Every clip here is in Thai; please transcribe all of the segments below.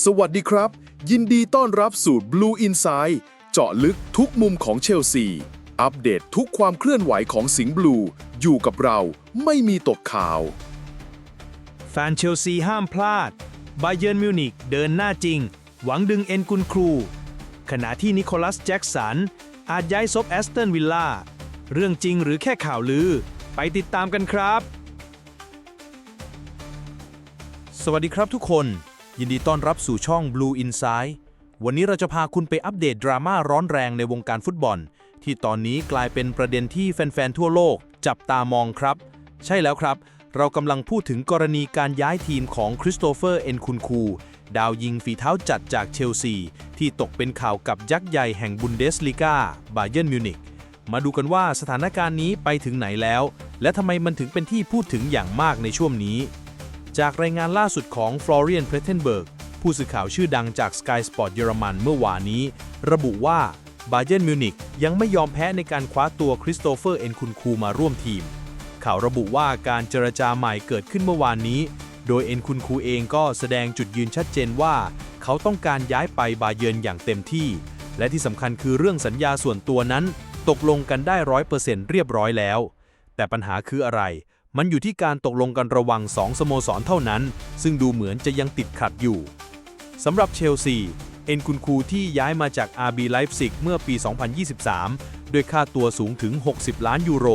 สวัสดีครับ ยินดีต้อนรับสู่ Blue Inside เจาะลึกทุกมุมของเชลซี อัปเดตทุกความเคลื่อนไหวของสิงห์บลู อยู่กับเราไม่มีตกข่าว แฟนเชลซีห้ามพลาด บาเยิร์นมิวนิกเดินหน้าจริง หวังดึงเอ็นกุนครู ขณะที่นิโคลัสแจ็กสัน อาจย้ายซบแอสตันวิลล่า เรื่องจริงหรือแค่ข่าวลือ ไปติดตามกันครับ สวัสดีครับทุกคน ยินดีต้อนรับสู่ช่อง Blue Inside วันนี้เราจะพาคุณไปอัปเดตดราม่าร้อนแรงในวงการฟุตบอล ที่ตอนนี้กลายเป็นประเด็นที่แฟน ๆ ทั่วโลก จับตามองครับ ใช่แล้วครับ เรากำลังพูดถึงกรณีการย้ายทีมของคริสโตเฟอร์เอ็นคุนคู ดาวยิงฝีเท้าจัดจากเชลซี ที่ตกเป็นข่าวกับยักษ์ใหญ่แห่งบุนเดสลีกาบาเยิร์นมิวนิกมาดูกันว่าสถานการณ์นี้ไปถึงไหนแล้ว และทำไมมันถึงเป็นที่พูดถึงอย่างมากในช่วงนี้ จากรายงานล่าสุดของฟลอเรียนเพลเทนเบิร์กผู้สื่อข่าวชื่อดังจาก Sky Sport เยอรมันเมื่อวานนี้ ระบุว่าบาเยิร์นมิวนิกยังไม่ยอมแพ้ในการคว้าตัวคริสโตเฟอร์เอ็นคุนคูมาร่วมทีม ข่าวระบุว่าการเจรจาใหม่เกิดขึ้นเมื่อวานนี้ โดยเอ็นคุนคูเองก็แสดงจุดยืนชัดเจนว่า เขาต้องการย้ายไปบาเยิร์นอย่างเต็มที่ และที่สำคัญคือเรื่องสัญญาส่วนตัวนั้น ตกลงกันได้ร้อยเปอร์เซ็นต์เรียบร้อยแล้ว แต่ปัญหาคืออะไร มันอยู่ที่การตกลงกันระว่างสองสโมสรเท่านั้น ซึ่งดูเหมือนจะยังติดขัดอยู่สำหรับเชลซี เอ็นคุนคูที่ย้ายมาจาก RB Leipzig เมื่อปี 2023 ด้วยค่าตัวสูงถึง 60 ล้านยูโร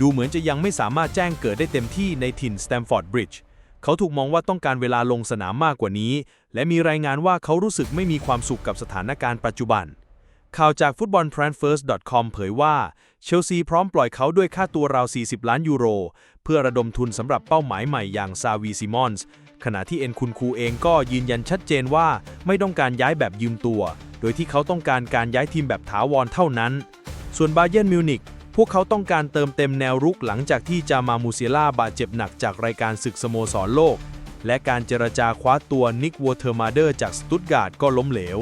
ดูเหมือนจะยังไม่สามารถแจ้งเกิดได้เต็มที่ในถิ่นสแตมฟอร์ดบริดจ์เขาถูกมองว่าต้องการเวลาลงสนามมากกว่านี้ และมีรายงานว่าเขารู้สึกไม่มีความสุขกับสถานการณ์ปัจจุบันข่าวจาก footballtransfers.com เผยว่า เชลซีพร้อมปล่อยเขาด้วยค่าตัวราว 40 ล้านยูโร เพื่อระดมทุนสำหรับเป้าหมายใหม่อย่างซาวีซิมอนส์ขณะที่เอ็นคุนคูเองก็ยืนยันชัดเจนว่าไม่ต้องการย้ายแบบยืมตัว โดยที่เขาต้องการการย้ายทีมแบบถาวรเท่านั้น ส่วนบาเยิร์นมิวนิกพวกเขาต้องการเติมเต็มแนวรุกหลังจากที่จามามูเซียล่าบาดเจ็บหนักจากรายการศึกสโมสรโลก และการเจรจาคว้าตัวนิกวอเทอร์มาเดอร์จากสตุตการ์ดก็ล้มเหลว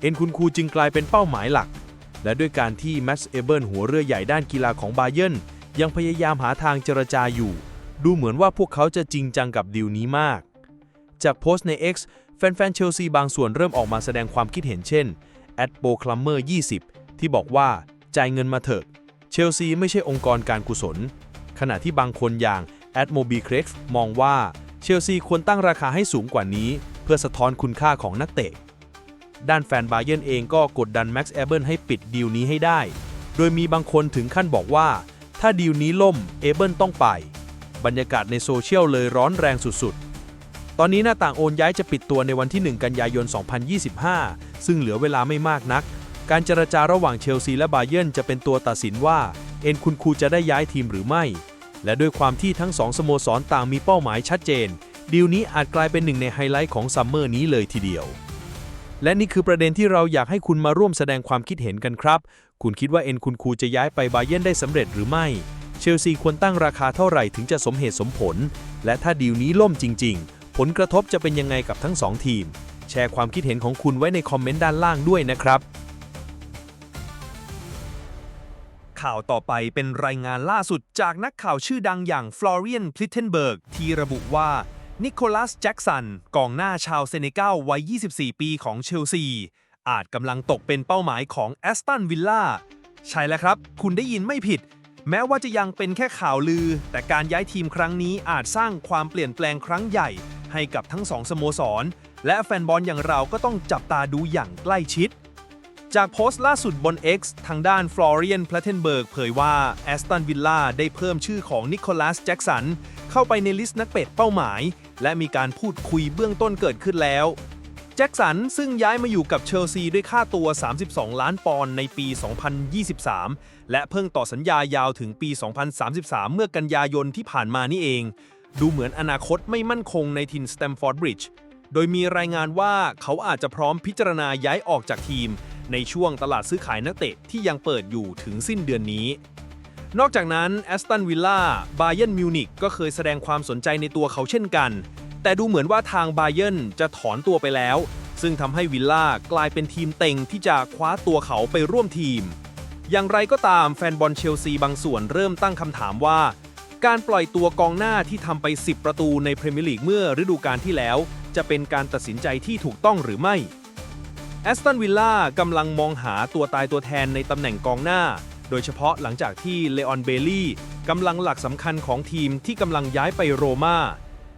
เอ็นคุนคูจึงกลายเป็นเป้าหมายหลัก และด้วยการที่แมตต์เอเบิลหัวเรือใหญ่ด้านกีฬาของบาเยนยังพยายามหาทางเจรจาอยู่ ดูเหมือนว่าพวกเขาจะจริงจังกับดีลนี้มาก จากโพสต์ใน X แฟนๆเชลซีบางส่วนเริ่มออกมาแสดงความคิดเห็นเช่นแอดโบคลัมเมอร์20 ที่บอกว่า จ่ายเงินมาเถอะ เชลซีไม่ใช่องค์กรการกุศล ขณะที่บางคนอย่างแอดโมบีเครกมองว่าเชลซีควรตั้งราคาให้สูงกว่านี้ เพื่อสะท้อนคุณค่าของนักเตะ ด้านแฟนบาเยินเองก็กดดันแม็กซ์แอเบิลให้ปิดดีลนี้ให้ได้ โดยมีบางคนถึงขั้นบอกว่า ถ้าดีลนี้ล่มเอเบิลต้องไป บรรยากาศในโซเชียลเลยร้อนแรงสุดๆ ตอนนี้หน้าต่างโอนย้ายจะปิดตัวในวันที่ 1 กันยายน 2025 ซึ่งเหลือเวลาไม่มากนัก การเจรจาระหว่างเชลซีและบาเยินจะเป็นตัวตัดสินว่าเอ็นคุณคูจะได้ย้ายทีมหรือไม่ และด้วยความที่ทั้งสองสโมสรต่างมีเป้าหมายชัดเจนดีลนี้อาจกลายเป็นหนึ่งในไฮไลท์ของซัมเมอร์นี้เลยทีเดียว และนี่คือประเด็นที่เราอยากให้คุณมาร่วมแสดงความคิดเห็นกันครับ คุณคิดว่าเอ็นคุณคูจะย้ายไปบาเยนได้สำเร็จหรือไม่ เชลซีควรตั้งราคาเท่าไหร่ถึงจะสมเหตุสมผล และถ้าดีลนี้ล่มจริง ๆ ผลกระทบจะเป็นยังไงกับทั้งสองทีม แชร์ความคิดเห็นของคุณไว้ในคอมเมนต์ด้านล่างด้วยนะครับ ข่าวต่อไปเป็นรายงานล่าสุดจากนักข่าวชื่อดังอย่างฟลอเรียนพลิเทนเบิร์กที่ระบุว่า นิโคลัสแจ็กสันกองหน้าชาวเซเนกัลวัย 24 ปีของเชลซี อาจกำลังตกเป็นเป้าหมายของแอสตันวิลล่าใช่แล้วครับ คุณได้ยินไม่ผิด แม้ว่าจะยังเป็นแค่ข่าวลือ แต่การย้ายทีมครั้งนี้อาจสร้างความเปลี่ยนแปลงครั้งใหญ่ ให้กับทั้งสองสโมสร และแฟนบอลอย่างเราก็ต้องจับตาดูอย่างใกล้ชิด จากโพสต์ล่าสุดบน X ทางด้านฟลอเรียนพล t เทนเบิร์กเผยว่าแอสตันวิลล่าได้เพิ่มชื่อของนิโคลัสแจ็กสันเข้าไปในลิสต์นักเตะเป้าหมาย และมีการพูดคุยเบื้องต้นเกิดขึ้นแล้ว แจ็กสันซึ่งย้ายมาอยู่กับเชลซีด้วยค่าตัว 32 ล้านปอนด์ในปี 2023 และเพิ่งต่อสัญญายาวถึงปี 2033 เมื่อกันยายนที่ผ่านมานี่เอง ดูเหมือนอนาคตไม่มั่นคงในทินสแตมฟอร์ดบริดจ์โดยมีรายงานว่าเขาอาจจะพร้อมพิจารณาย้ายออกจากทีม ในช่วงตลาดซื้อขายนักเตะที่ยังเปิดอยู่ถึงสิ้นเดือนนี้ นอกจากนั้นแอสตันวิลล่าบาเยิร์นมิวนิกก็เคยแสดงความสนใจในตัวเขาเช่นกัน แต่ดูเหมือนว่าทางบาเยิร์นจะถอนตัวไปแล้ว ซึ่งทำให้วิลล่ากลายเป็นทีมเต็งที่จะคว้าตัวเขาไปร่วมทีม อย่างไรก็ตามแฟนบอลเชลซีบางส่วนเริ่มตั้งคำถามว่า การปล่อยตัวกองหน้าที่ทำไป 10 ประตูในพรีเมียร์ลีกเมื่อฤดูกาลที่แล้ว จะเป็นการตัดสินใจที่ถูกต้องหรือไม่แอสตันวิลล่ากำลังมองหาตัวตายตัวแทนในตำแหน่งกองหน้า โดยเฉพาะหลังจากที่เลออนเบลลี่กำลังหลักสำคัญของทีมที่กำลังย้ายไปโรมา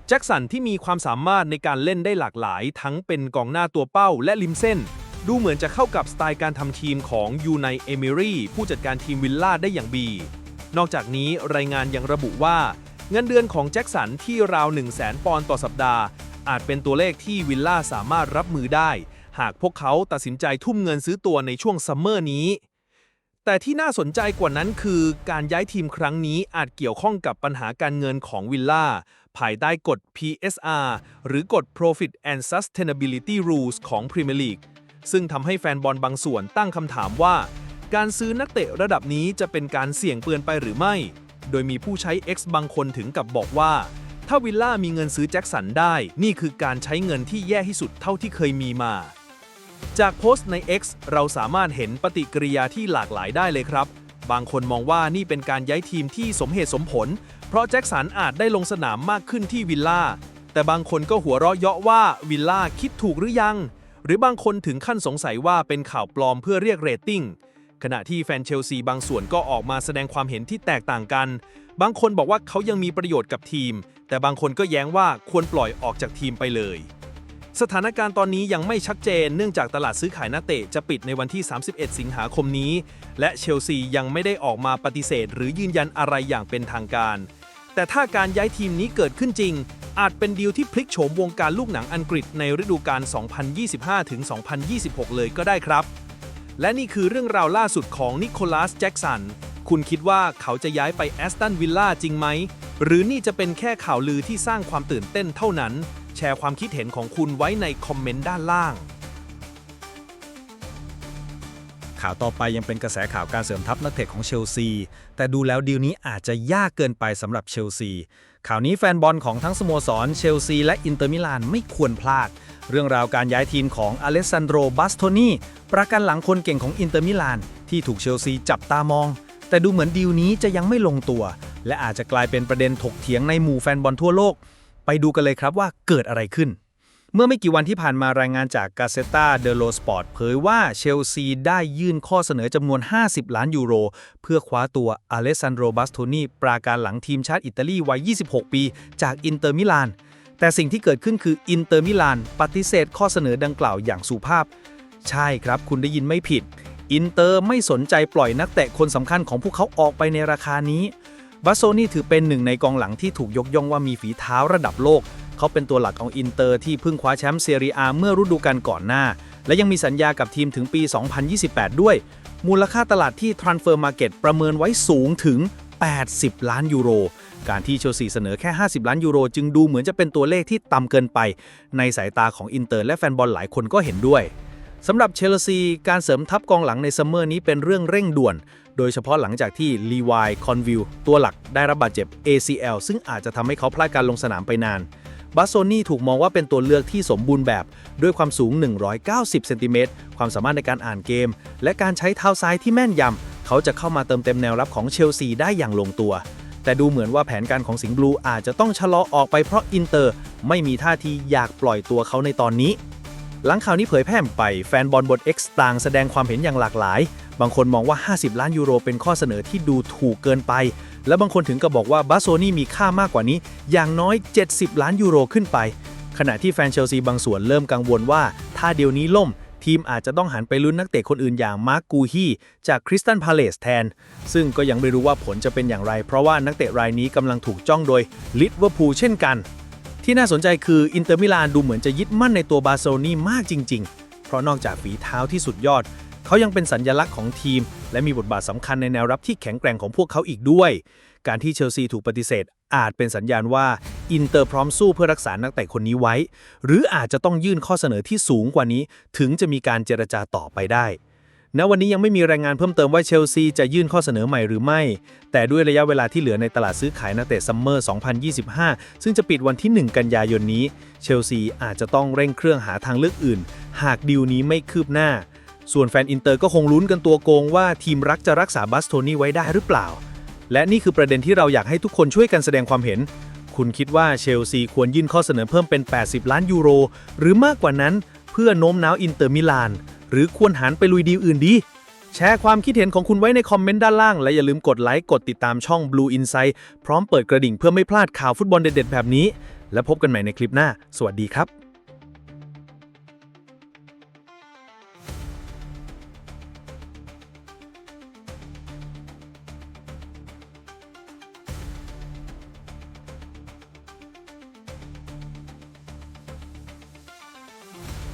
แจ็คสันที่มีความสามารถในการเล่นได้หลากหลาย ทั้งเป็นกองหน้าตัวเป้าและริมเส้น ดูเหมือนจะเข้ากับสไตล์การทำทีมของยูไนเอมิรีผู้จัดการทีมวิลล่าได้อย่างดีนอกจากนี้รายงานยังระบุว่า เงินเดือนของแจ็คสันที่ราว1 0 0 0 0แปอนด์ต่อสัปดาห์ อาจเป็นตัวเลขที่วิลล่าสามารถรับมือได้ หากพวกเขาตัดสินใจทุ่มเงินซื้อตัวในช่วงซัมเมอร์นี้ แต่ที่น่าสนใจกว่านั้นคือการย้ายทีมครั้งนี้อาจเกี่ยวข้องกับปัญหาการเงินของวิลล่าภายใต้กฎ PSR หรือกฎ Profit and Sustainability Rules ของ Premier League ซึ่งทำให้แฟนบอลบางส่วนตั้งคำถามว่า การซื้อนักเตะระดับนี้จะเป็นการเสี่ยงเปือนไปหรือไม่ โดยมีผู้ใช้ X บางคนถึงกับบอกว่า ถ้าวิลล่ามีเงินซื้อแจ็คสันได้ นี่คือการใช้เงินที่แย่ที่สุดเท่าที่เคยมีมา จากโพสต์ใน X เราสามารถเห็นปฏิกิริยาที่หลากหลายได้เลยครับ บางคนมองว่านี่เป็นการย้ายทีมที่สมเหตุสมผล เพราะแจ็คสันอาจได้ลงสนามมากขึ้นที่วิลล่า แต่บางคนก็หัวเราะเยาะว่าวิลล่าคิดถูกหรือยัง หรือบางคนถึงขั้นสงสัยว่าเป็นข่าวปลอมเพื่อเรียกเรตติ้ง ขณะที่แฟนเชลซีบางส่วนก็ออกมาแสดงความเห็นที่แตกต่างกัน บางคนบอกว่าเขายังมีประโยชน์กับทีม แต่บางคนก็แย้งว่าควรปล่อยออกจากทีมไปเลย สถานการณ์ตอนนี้ยังไม่ชัดเจน เนื่องจากตลาดซื้อขายนักเตะจะปิดในวันที่ 31 สิงหาคมนี้ และเชลซียังไม่ได้ออกมาปฏิเสธ หรือยืนยันอะไรอย่างเป็นทางการ แต่ถ้าการย้ายทีมนี้เกิดขึ้นจริง อาจเป็นดีลที่พลิกโฉมวงการลูกหนังอังกฤษในฤดูกาล 2025-2026 เลยก็ได้ครับ และนี่คือเรื่องราวล่าสุดของนิโคลัสแจ็กสัน คุณคิดว่าเขาจะย้ายไปแอสตันวิลล่าจริงไหม หรือนี่จะเป็นแค่ข่าวลือที่สร้างความตื่นเต้นเท่านั้น แชร์ความคิดเห็นของคุณไว้ในคอมเมนต์ด้านล่าง ข่าวต่อไปยังเป็นกระแสข่าวการเสริมทัพนักเตะของเชลซี แต่ดูแล้วดีลนี้อาจจะยากเกินไปสำหรับเชลซี ข่าวนี้แฟนบอลของทั้งสโมสรเชลซีและอินเตอร์มิลานไม่ควรพลาด เรื่องราวการย้ายทีมของอเลสซานโดรบัสโทนีประกันหลังคนเก่งของอินเตอร์มิลานที่ถูกเชลซีจับตามอง แต่ดูเหมือนดีลนี้จะยังไม่ลงตัว และอาจจะกลายเป็นประเด็นถกเถียงในหมู่แฟนบอลทั่วโลก ไปดูกันเลยครับว่าเกิดอะไรขึ้น เมื่อไม่กี่วันที่ผ่านมารายงานจากกาเซตาเดโลสปอร์ตเผยว่าเชลซีได้ยื่นข้อเสนอจำนวน 50 ล้านยูโร เพื่อคว้าตัวอเลสซานโดบัสโทนีปราการหลังทีมชาติอิตาลีวัย 26 ปี จากอินเตอร์มิลาน แต่สิ่งที่เกิดขึ้นคืออินเตอร์มิลานปฏิเสธข้อเสนอดังกล่าวอย่างสุภาพ ใช่ครับคุณได้ยินไม่ผิดอินเตอร์ไม่สนใจปล่อยนักเตะคนสำคัญของพวกเขาออกไปในราคานี้ บัสโซนี่ถือเป็นหนึ่งในกองหลังที่ถูกยกย่องว่ามีฝีเท้าระดับโลก เขาเป็นตัวหลักของอินเตอร์ที่เพิ่งคว้าแชมป์เซเรียอาเมื่อฤดูกาลก่อนหน้า และยังมีสัญญากับทีมถึงปี 2028 ด้วย มูลค่าตลาดที่ Transfer Market ประเมินไว้สูงถึง 80 ล้านยูโร การที่เชลซีเสนอแค่ 50 ล้านยูโร จึงดูเหมือนจะเป็นตัวเลขที่ต่ำเกินไป ในสายตาของอินเตอร์และแฟนบอลหลายคนก็เห็นด้วยสำหรับเชลซี การเสริมทัพกองหลังในซัมเมอร์นี้เป็นเรื่องเร่งด่วน โดยเฉพาะหลังจากที่ลีวายคอนวิวตัวหลักได้รับบาดเจ็บ ACL ซึ่งอาจจะทำให้เขาพลาดการลงสนามไปนานบัสโซนี่ถูกมองว่าเป็นตัวเลือกที่สมบูรณ์แบบ ด้วยความสูง 190 เซนติเมตร ความสามารถในการอ่านเกม และการใช้เท้าซ้ายที่แม่นยำ เขาจะเข้ามาเติมเต็มแนวรับของเชลซีได้อย่างลงตัว แต่ดูเหมือนว่าแผนการของสิงห์บลูอาจจะต้องชะลอออกไปเพราะอินเตอร์ ไม่มีท่าทีอยากปล่อยตัวเขาในตอนนี้ หลังข่าวนี้เผยแพร่ไปแฟนบอลบน X ต่างแสดงความเห็นอย่างหลากหลาย บางคนมองว่า 50 ล้านยูโรเป็นข้อเสนอที่ดูถูกเกินไป และบางคนถึงกับบอกว่าบาโซนี่มีค่ามากกว่านี้ อย่างน้อย 70 ล้านยูโรขึ้นไป ขณะที่แฟนเชลซีบางส่วนเริ่มกังวลว่า ถ้าเดี๋ยวนี้ล่ม ทีมอาจจะต้องหันไปลุ้นนักเตะคนอื่นอย่างมาร์กกูฮีจากคริสตันพาเลสแทน ซึ่งก็ยังไม่รู้ว่าผลจะเป็นอย่างไร เพราะว่านักเตะรายนี้กำลังถูกจ้องโดยลิเวอร์พูลเช่นกัน ที่น่าสนใจคืออินเตอร์มิลานดูเหมือนจะยึดมั่นในตัวบาร์เซนี่มากจริง ๆ เพราะนอกจากฝีเท้าที่สุดยอด เขายังเป็นสัญญลักษณ์ของทีม และมีบทบาทสำคัญในแนวรับที่แข็งแกร่งของพวกเขาอีกด้วย การที่เชลซีถูกปฏิเสธ อาจเป็นสัญญาณว่าอินเตอร์พร้อมสู้เพื่อรักษานักเตะคนนี้ไว้ หรืออาจจะต้องยื่นข้อเสนอที่สูงกว่านี้ ถึงจะมีการเจรจาต่อไปได้ณวันนี้ยังไม่มีรายงานเพิ่มเติมว่าเชลซีจะยื่นข้อเสนอใหม่หรือไม่ แต่ด้วยระยะเวลาที่เหลือในตลาดซื้อขายนักเตะซัมเมอร์ 2025 ซึ่งจะปิดวันที่ 1 กันยายนนี้ เชลซีอาจจะต้องเร่งเครื่องหาทางเลือกอื่น หากดีลนี้ไม่คืบหน้า ส่วนแฟนอินเตอร์ก็คงลุ้นกันตัวโกงว่าทีมรักจะรักษาบัสโทนี่ไว้ได้หรือเปล่า และนี่คือประเด็นที่เราอยากให้ทุกคนช่วยกันแสดงความเห็น คุณคิดว่าเชลซีควรยื่นข้อเสนอเพิ่มเป็น 80 ล้านยูโร หรือมากกว่านั้นเพื่อโน้มน้าวอินเตอร์มิลาน หรือควรหันไปลุยดีลอื่นดี แชร์ความคิดเห็นของคุณไว้ในคอมเมนต์ด้านล่าง และอย่าลืมกดไลค์กดติดตามช่อง Blue Insight พร้อมเปิดกระดิ่งเพื่อไม่พลาดข่าวฟุตบอลเด็ดๆแบบนี้ และพบกันใหม่ในคลิปหน้า สวัสดีครับ